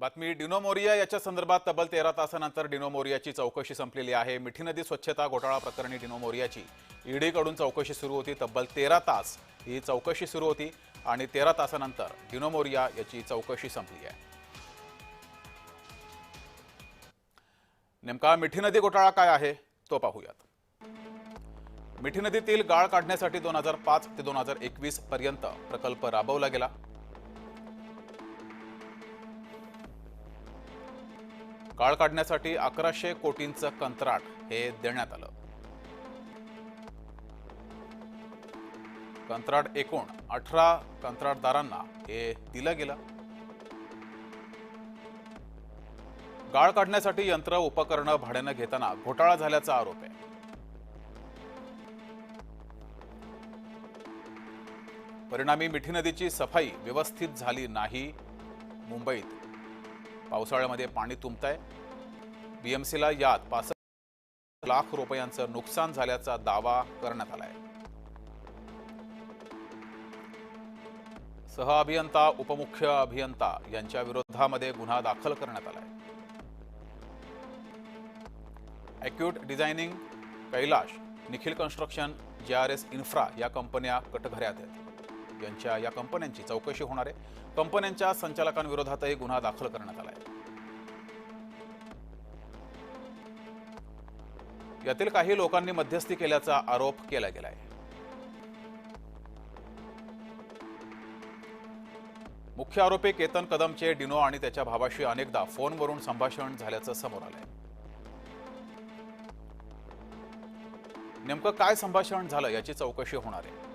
बातमी डिनो मोरिया याच्या संदर्भात तब्बल तेरा तासानंतर डिनो मोरियाची चौकशी संपलेली आहे. मिठी नदी स्वच्छता घोटाळा प्रकरणी डिनो मोरियाची ईडीकडून चौकशी सुरू होती. तब्बल तेरा तास ही चौकशी सुरू होती आणि तेरा तासानंतर डिनो मोरिया याची चौकशी संपली आहे. नेमका मिठी नदी घोटाळा काय आहे तो पाहूयात. मिठी नदीतील गाळ काढण्यासाठी दोन हजार पाच ते दोन हजार एकवीस पर्यंत प्रकल्प राबवला गेला. गाळ काढण्यासाठी अकराशे कोटींचं कंत्राट हे देण्यात आलं. कंत्राट एकूण अठरा कंत्राटदारांना हे दिलं गेलं. गाळ काढण्यासाठी यंत्र उपकरणं भाड्यानं घेताना घोटाळा झाल्याचा आरोप आहे. परिणामी मिठी नदीची सफाई व्यवस्थित झाली नाही. मुंबईत पावसाळ्यामध्ये पाणी तुंबतंय. सीला यात पासष्ट लाख रुपयांचं नुकसान झाल्याचा दावा करण्यात आलाय. सहअभियंता उपमुख्य अभियंता यांच्या विरोधामध्ये गुन्हा दाखल करण्यात आलाय. Acute designing Kailash Nikhil construction J R S infra या कंपन्या कटघऱ्यात आहेत. यांच्या या कंपन्यांची चौकशी होणार आहे. कंपन्यांच्या संचालकांविरोधातही गुन्हा दाखल करण्यात आला आहे. यातील काही लोकांनी मध्यस्थी केल्याचा आरोप केला गेलाय. मुख्य आरोपी केतन कदमचे डिनो आणि त्याच्या भावाशी अनेकदा फोनवरून संभाषण झाल्याचं समोर आलंय. नेमकं काय संभाषण झालं याची चौकशी होणार आहे.